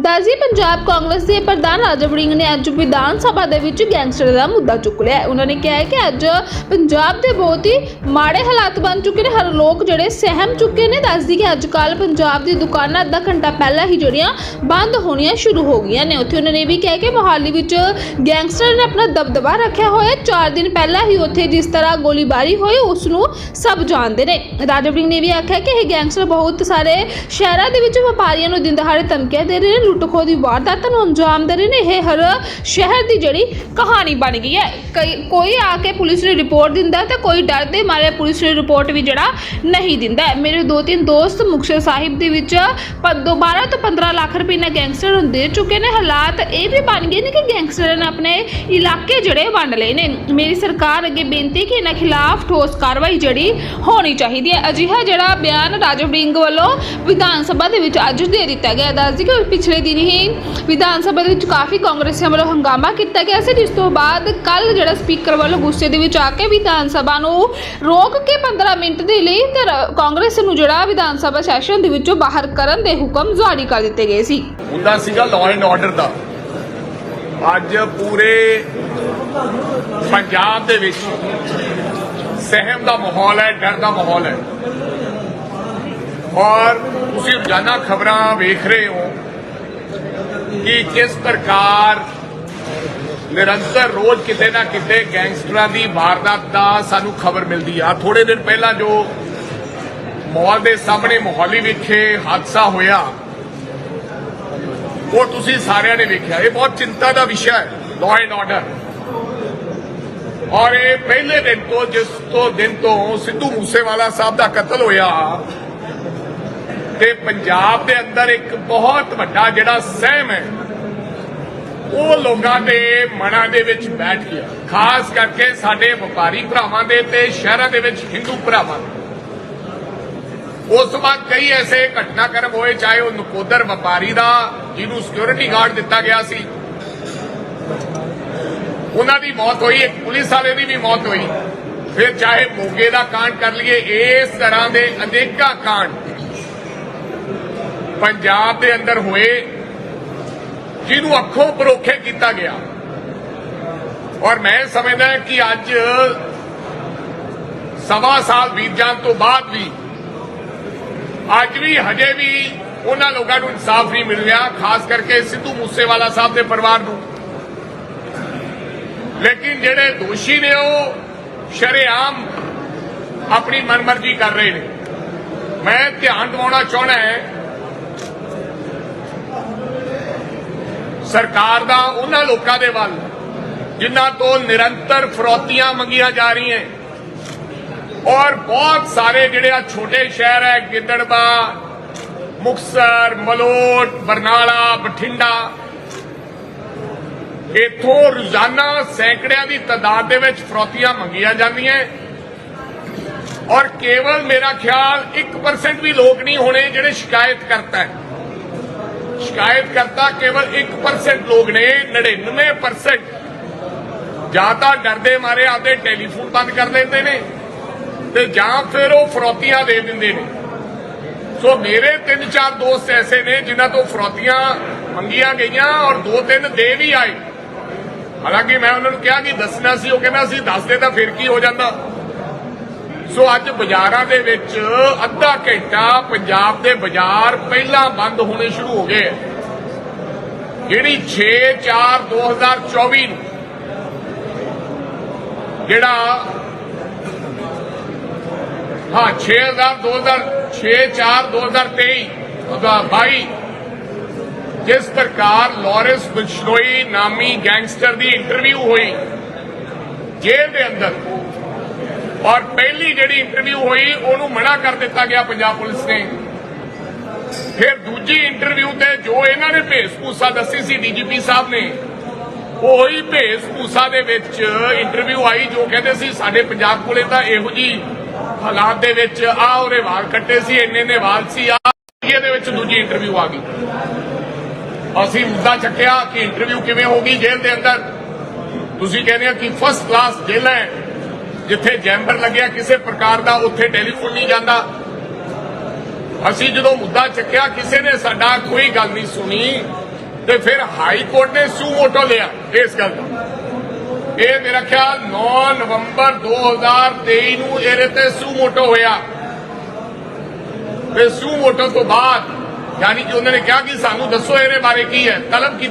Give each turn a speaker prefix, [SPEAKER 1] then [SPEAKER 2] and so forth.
[SPEAKER 1] ਦਾਜ਼ੀ ਪੰਜਾਬ ਕਾਂਗਰਸ ਦੇ ਪ੍ਰਧਾਨ ਰਾਜਵ ਵੜਿੰਗ ਨੇ ਅੱਜ ਵਿਧਾਨ ਸਭਾ ਦੇ ਵਿੱਚ ਗੈਂਗਸਟਰ ਦਾ ਮੁੱਦਾ ਚੁੱਕ ਲਿਆ। ਉਹਨਾਂ ਨੇ ਕਿਹਾ ਹੈ ਕਿ ਅੱਜ ਪੰਜਾਬ ਦੇ ਬਹੁਤ ਹੀ ਮਾੜੇ ਹਾਲਾਤ ਬਣ ਚੁੱਕੇ ਨੇ। ਹਰ ਲੋਕ ਜਿਹੜੇ ਸਹਿਮ ਚੁੱਕੇ ਨੇ। ਦੱਸਦੀ ਕਿ ਅੱਜ ਕੱਲ ਪੰਜਾਬ ਦੀ ਦੁਕਾਨਾਂ ਅੱਧਾ ਘੰਟਾ ਪਹਿਲਾਂ ਹੀ ਜਿਹੜੀਆਂ ਬੰਦ ਹੋਣੀਆਂ ਸ਼ੁਰੂ ਹੋ ਗਈਆਂ ਨੇ। ਉੱਥੇ ਉਹਨਾਂ ਨੇ ਇਹ ਵੀ ਕਿਹਾ ਕਿ ਮੋਹਾਲੀ ਵਿੱਚ ਗੈਂਗਸਟਰ ਨੇ ਆਪਣਾ ਦਬਦਬਾ ਰੱਖਿਆ ਹੋਇਆ। ਹੈ। ਚਾਰ ਦਿਨ ਪਹਿਲਾਂ ਹੀ ਉੱਥੇ ਜਿਸ ਤਰ੍ਹਾਂ ਗੋਲੀਬਾਰੀ ਹੋਈ, ਉਸ ਨੂੰ ਸਭ ਜਾਣਦੇ ਨੇ। ਰਾਜਵ ਵੜਿੰਗ ਨੇ ਵੀ ਆਖਿਆ ਕਿ ਇਹ ਗੈਂਗਸਟਰ ਬਹੁਤ ਸਾਰੇ ਸ਼ਹਿਰਾਂ ਦੇ ਵਿੱਚ ਵਪਾਰੀਆਂ ਨੂੰ ਦਿਨ ਦਹਾੜੇ ਧਮਕੀਆਂ ਦੇ ਰਹੇ ਨੇ ਲੁੱਟ ਖੋਹ ਦੀ ਵਾਰਦਾਤਾਂ ਨੂੰ ਅੰਜਾਮ ਦੇ ਰਹੇ ਨੇ, ਇਹ ਹਰ ਸ਼ਹਿਰ ਦੀ ਜਿਹੜੀ ਕਹਾਣੀ ਬਣ ਗਈ ਹੈ। ਕੋਈ ਆ ਕੇ ਪੁਲਿਸ ਨੂੰ ਰਿਪੋਰਟ ਦਿੰਦਾ ਤੇ ਕੋਈ ਡਰ ਦੇ ਮਾਰੇ ਪੁਲਿਸ ਨੂੰ ਰਿਪੋਰਟ ਵੀ ਜਿਹੜਾ ਨਹੀਂ ਦਿੰਦਾ ਮੇਰੇ ਦੋ ਤਿੰਨ ਦੋਸਤ ਮੁਕਤਸਰ ਸਾਹਿਬ ਦੇ ਵਿੱਚ ਪ- ਦੋ 12 ਤੋਂ 15 ਲੱਖ ਰੁਪਏ ਨਾਲ ਗੈਂਗਸਟਰ ਨੂੰ ਦੇ ਚੁੱਕੇ ਨੇ। ਹਾਲਾਤ ਇਹ ਵੀ ਬਣ ਗਏ ਨੇ ਕਿ ਗੈਂਗਸਟਰਾਂ ਨੇ ਆਪਣੇ ਇਲਾਕੇ ਜਿਹੜੇ ਵੰਡ ਲਏ ਨੇ। ਮੇਰੀ ਸਰਕਾਰ ਅੱਗੇ ਬੇਨਤੀ ਕਿ ਇਹਨਾਂ ਖਿਲਾਫ ਠੋਸ ਕਾਰਵਾਈ ਜਿਹੜੀ ਹੋਣੀ ਚਾਹੀਦੀ ਹੈ। ਅਜਿਹਾ ਜਿਹੜਾ ਬਿਆਨ ਰਾਜਵ ਵੜਿੰਗ ਵੱਲੋਂ ਵਿਧਾਨ ਸਭਾ ਦੇ ਵਿੱਚ ਅੱਜ ਦੇ ਦਿੱਤਾ ਗਿਆ ਦੱਸਦੀ ਕਿ ਪਿਛਲੇ ਦਿਨ ਹੀ ਵਿਧਾਨ ਸਭਾ ਦੇ ਵਿੱਚ ਕਾਫੀ ਕਾਂਗਰਸੀਆਂ ਵੱਲੋਂ ਹੰਗਾਮਾ ਕੀਤਾ ਗਿਆ ਸੀ, ਜਿਸ ਤੋਂ ਬਾਅਦ ਕੱਲ ਜਿਹੜਾ ਸਪੀਕਰ ਵੱਲੋਂ ਗੁੱਸੇ ਦੇ ਵਿੱਚ ਆ ਕੇ ਵਿਧਾਨ ਸਭਾ ਨੂੰ ਰੋਕ ਕੇ 15 ਮਿੰਟ ਦੇ ਲਈ ਕਾਂਗਰਸ ਨੂੰ ਜਿਹੜਾ ਵਿਧਾਨ ਸਭਾ ਸੈਸ਼ਨ ਦੇ ਵਿੱਚੋਂ ਬਾਹਰ ਕਰਨ ਦੇ ਹੁਕਮ ਜਾਰੀ ਕਰ ਦਿੱਤੇ ਗਏ ਸੀ।
[SPEAKER 2] ਹੁੰਦਾ ਸੀਗਾ ਲਾਅ ਐਂਡ ਆਰਡਰ ਦਾ। ਅੱਜ ਪੂਰੇ ਪੰਜਾਬ ਦੇ ਵਿੱਚ ਸਹਿਮ ਦਾ ਮਾਹੌਲ ਹੈ, ਡਰ ਦਾ ਮਾਹੌਲ ਹੈ। ਔਰ ਤੁਸੀਂ ਰੋਜ਼ਾਨਾ ਖਬਰਾਂ ਵੇਖ ਰਹੇ ਹੋ ਕਿ ਕਿਸ ਪ੍ਰਕਾਰ ਨਿਰੰਤਰ ਰੋਜ਼ ਕਿਤੇ ਨਾ ਕਿਤੇ ਗੈਂਗਸਟਰਾਂ ਦੀ ਵਾਰਦਾਤ ਦਾ ਸਾਨੂੰ ਖਬਰ ਮਿਲਦੀ ਆ। ਥੋੜੇ ਦਿਨ ਪਹਿਲਾਂ ਜੋ ਮਾਲ ਦੇ ਸਾਹਮਣੇ ਮੋਹਾਲੀ ਵਿਖੇ ਹਾਦਸਾ ਹੋਇਆ, ਉਹ ਤੁਸੀਂ ਸਾਰਿਆਂ ਨੇ ਵੇਖਿਆ। ਇਹ ਬਹੁਤ ਚਿੰਤਾ ਦਾ ਵਿਸ਼ਾ ਹੈ ਲਾਅ ਐਂਡ ਆਰਡਰ ਔਰ ਇਹ ਪਹਿਲੇ ਦਿਨ ਤੋਂ, ਜਿਸ ਤੋਂ ਦਿਨ ਤੋਂ ਸਿੱਧੂ ਮੂਸੇਵਾਲਾ ਸਾਹਿਬ ਦਾ ਕਤਲ ਹੋਇਆ ਤੇ ਪੰਜਾਬ ਦੇ ਅੰਦਰ ਇੱਕ ਬਹੁਤ ਵੱਡਾ ਜਿਹੜਾ ਸਹਿਮ ਹੈ, ਉਹ ਲੋਕਾਂ ਦੇ ਮਨਾਂ ਦੇ ਵਿੱਚ ਬੈਠ ਗਿਆ। ਖਾਸ ਕਰਕੇ ਸਾਡੇ ਵਪਾਰੀ ਭਰਾਵਾਂ ਦੇ ਤੇ ਸ਼ਹਿਰਾਂ ਦੇ ਵਿੱਚ ਹਿੰਦੂ ਭਰਾਵਾਂ ਦੇ। ਉਸ ਤੋਂ ਬਾਅਦ ਕਈ ਐਸੇ ਘਟਨਾਕ੍ਰਮ ਹੋਏ, ਚਾਹੇ ਉਹ ਨਕੋਦਰ ਵਪਾਰੀ ਦਾ, ਜਿਹਨੂੰ ਸਿਕਿਉਰਿਟੀ ਗਾਰਡ ਦਿੱਤਾ ਗਿਆ ਸੀ। ਉਹਨਾਂ ਦੀ ਮੌਤ ਹੋਈ, ਇੱਕ ਪੁਲਿਸ ਵਾਲੇ ਦੀ ਵੀ ਮੌਤ ਹੋਈ। ਫਿਰ ਚਾਹੇ ਮੋਗੇ ਦਾ ਕਾਂਡ ਕਰ ਲਈਏ, ਇਸ ਤਰ੍ਹਾਂ ਦੇ ਅਨੇਕਾਂ ਕਾਂਡ ਪੰਜਾਬ ਦੇ ਅੰਦਰ ਹੋਏ, ਜਿਹਨੂੰ ਅੱਖੋਂ ਪਰੋਖੇ ਕੀਤਾ ਗਿਆ। ਔਰ ਮੈਂ ਸਮਝਦਾ ਕਿ ਅੱਜ ਸਵਾ ਸਾਲ ਬੀਤ ਜਾਣ ਤੋਂ ਬਾਅਦ ਵੀ ਅੱਜ ਵੀ ਹਜੇ ਵੀ ਉਹਨਾਂ ਲੋਕਾਂ ਨੂੰ ਇਨਸਾਫ ਨਹੀਂ ਮਿਲ ਰਿਹਾ, ਖਾਸ ਕਰਕੇ ਸਿੱਧੂ ਮੂਸੇਵਾਲਾ ਸਾਹਿਬ ਦੇ ਪਰਿਵਾਰ ਨੂੰ। ਲੇਕਿਨ ਜਿਹੜੇ ਦੋਸ਼ੀ ਨੇ ਉਹ ਸ਼ਰੇਆਮ ਆਪਣੀ ਮਨਮਰਜ਼ੀ ਕਰ ਰਹੇ ਨੇ। ਮੈਂ ਧਿਆਨ ਦਿਵਾਉਣਾ ਚਾਹਣਾ ਹੈ ਸਰਕਾਰ ਦਾ, ਉਹਨਾਂ ਲੋਕਾਂ ਦੇ ਵੱਲ, ਜਿਨ੍ਹਾਂ ਤੋਂ ਨਿਰੰਤਰ ਫਰੋਤੀਆਂ ਮੰਗੀਆਂ ਜਾ ਰਹੀਆਂ ਔਰ ਬਹੁਤ ਸਾਰੇ ਜਿਹੜੇ ਆ ਛੋਟੇ ਸ਼ਹਿਰ ਹੈ, ਗਿੱਦੜਬਾ ਮੁਕਸਰ ਮਲੋਟ, ਬਰਨਾਲਾ, ਬਠਿੰਡਾ, ਇਥੋਂ ਰੋਜ਼ਾਨਾ ਸੈਂਕੜਿਆਂ ਦੀ ਤਾਦਾਦ ਦੇ ਵਿੱਚ ਫਰੋਤੀਆਂ ਮੰਗੀਆਂ ਜਾਂਦੀਆਂ ਔਰ ਕੇਵਲ ਮੇਰਾ ਖਿਆਲ 1% ਵੀ ਲੋਕ ਨਹੀਂ ਹੋਣੇ ਜਿਹੜੇ ਸ਼ਿਕਾਇਤ ਕਰਤਾ ਹੈ। ਸ਼ਿਕਾਇਤ ਕਰਤਾ ਕੇਵਲ 1% ਲੋਕ ਨੇ 99% ਜਾਂ ਤਾਂ ਡਰਦੇ ਮਾਰੇ ਆਪਦੇ ਟੈਲੀਫੋਨ ਬੰਦ ਕਰ ਦਿੰਦੇ ਨੇ ਤੇ ਜਾਂ ਫਿਰ ਉਹ ਫਰੋਤੀਆਂ ਦੇ ਦਿੰਦੇ ਨੇ। ਸੋ ਮੇਰੇ ਤਿੰਨ ਚਾਰ ਦੋਸਤ ਐਸੇ ਨੇ ਜਿਨ੍ਹਾਂ ਤੋਂ ਫਰੋਤੀਆਂ ਮੰਗੀਆਂ ਗਈਆਂ ਔਰ ਦੋ ਤਿੰਨ ਦੇ ਵੀ ਆਏ। ਹਾਲਾਂਕਿ ਮੈਂ ਉਹਨਾਂ ਨੂੰ ਕਿਹਾ ਕਿ ਦੱਸਣਾ ਸੀ, ਉਹ ਕਹਿੰਦਾ ਸੀ, ਦੱਸਦੇ ਤਾਂ ਫਿਰ ਕੀ ਹੋ ਜਾਂਦਾ। ਸੋ ਅੱਜ ਬਾਜ਼ਾਰਾਂ ਦੇ ਵਿੱਚ ਅੱਧਾ ਘੰਟਾ ਪੰਜਾਬ ਦੇ ਬਾਜ਼ਾਰ ਪਹਿਲਾਂ ਬੰਦ ਹੋਣੇ ਸ਼ੁਰੂ ਹੋ ਗਏ। ਜਿਹੜੀ 6 4 2024 ਨੂੰ ਜਿਹੜਾ ਹਾਂ 6000 2006 4 2023 ਉਹਦਾ 22 ਜਿਸ ਪ੍ਰਕਾਰ ਲਾਰੈਂਸ ਬਿਸ਼ਨੋਈ ਨਾਮੀ ਗੈਂਗਸਟਰ ਦੀ ਇੰਟਰਵਿਊ ਹੋਈ, ਜੇਲ੍ਹ ਦੇ ਅੰਦਰ। ਔਰ ਪਹਿਲੀ ਜਿਹੜੀ ਇੰਟਰਵਿਊ ਹੋਈ, ਉਹਨੂੰ ਮਨਾ ਕਰ ਦਿੱਤਾ ਗਿਆ ਪੰਜਾਬ ਪੁਲਿਸ ਨੇ। ਫਿਰ ਦੂਜੀ ਇੰਟਰਵਿਊ ਤੇ ਜੋ ਇਹਨਾਂ ਨੇ ਭੇਸ ਭੂਸਾ ਦੱਸੀ ਸੀ ਡੀਜੀਪੀ ਸਾਹਿਬ ਨੇ, ਉਹੀ ਭੇਸ ਭੂਸਾ ਦੇ ਵਿੱਚ ਇੰਟਰਵਿਊ ਆਈ, ਜੋ ਕਹਿੰਦੇ ਸੀ ਸਾਡੇ ਪੰਜਾਬ ਕੋਲੇ ਤਾਂ ਇਹੋ ਜੀ ਹਾਲਾਤ ਦੇ ਵਿੱਚ ਆ, ਉਹਦੇ ਵਾਲ ਕੱਟੇ ਸੀ, ਇੰਨੇ ਨੇ ਵਾਲ ਸੀ, ਆ, ਇਹਦੇ ਵਿੱਚ ਦੂਜੀ ਇੰਟਰਵਿਊ ਆ ਗਈ। ਅਸੀਂ ਮੁੱਦਾ ਚੱਕਿਆ ਕਿ ਇੰਟਰਵਿਊ ਕਿਵੇਂ ਹੋਗੀ ਜੇਲ੍ਹ ਦੇ ਅੰਦਰ। ਤੁਸੀਂ ਕਹਿੰਦੇ ਆ ਕਿ ਫਸਟ ਕਲਾਸ ਜੇਲ੍ਹ ਹੈ। ਜਿੱਥੇ ਜੈਂਬਰ ਲੱਗਿਆ, ਕਿਸੇ ਪ੍ਰਕਾਰ ਦਾ ਉੱਥੇ ਟੈਲੀਫੋਨ ਨਹੀਂ ਜਾਂਦਾ। ਅਸੀਂ ਜਦੋਂ ਮੁੱਦਾ ਚੱਕਿਆ, ਕਿਸੇ ਨੇ ਸਾਡਾ ਕੋਈ ਗੱਲ ਨਹੀਂ ਸੁਣੀ, ਤੇ ਫਿਰ ਹਾਈ ਕੋਰਟ ਨੇ ਸੂ ਮੋਟੋ ਲਿਆ ਇਸ ਗੱਲ ਦਾ। ਇਹ ਮੇਰਾ ਖਿਆਲ 9 ਨਵੰਬਰ 2023 ਨੂੰ ਇਹਦੇ ਤੇ ਸੂ ਮੋਟੋ ਹੋਇਆ। ਤੇ ਸੂ ਮੋਟੋ ਤੋਂ ਬਾਅਦ, ਯਾਨੀ ਕਿ ਉਹਨਾਂ ਨੇ ਕਿਹਾ ਕਿ ਸਾਨੂੰ ਦੱਸੋ ਇਹਦੇ ਬਾਰੇ ਕੀ ਹੈ, ਤਲਬ ਕੀਤੀ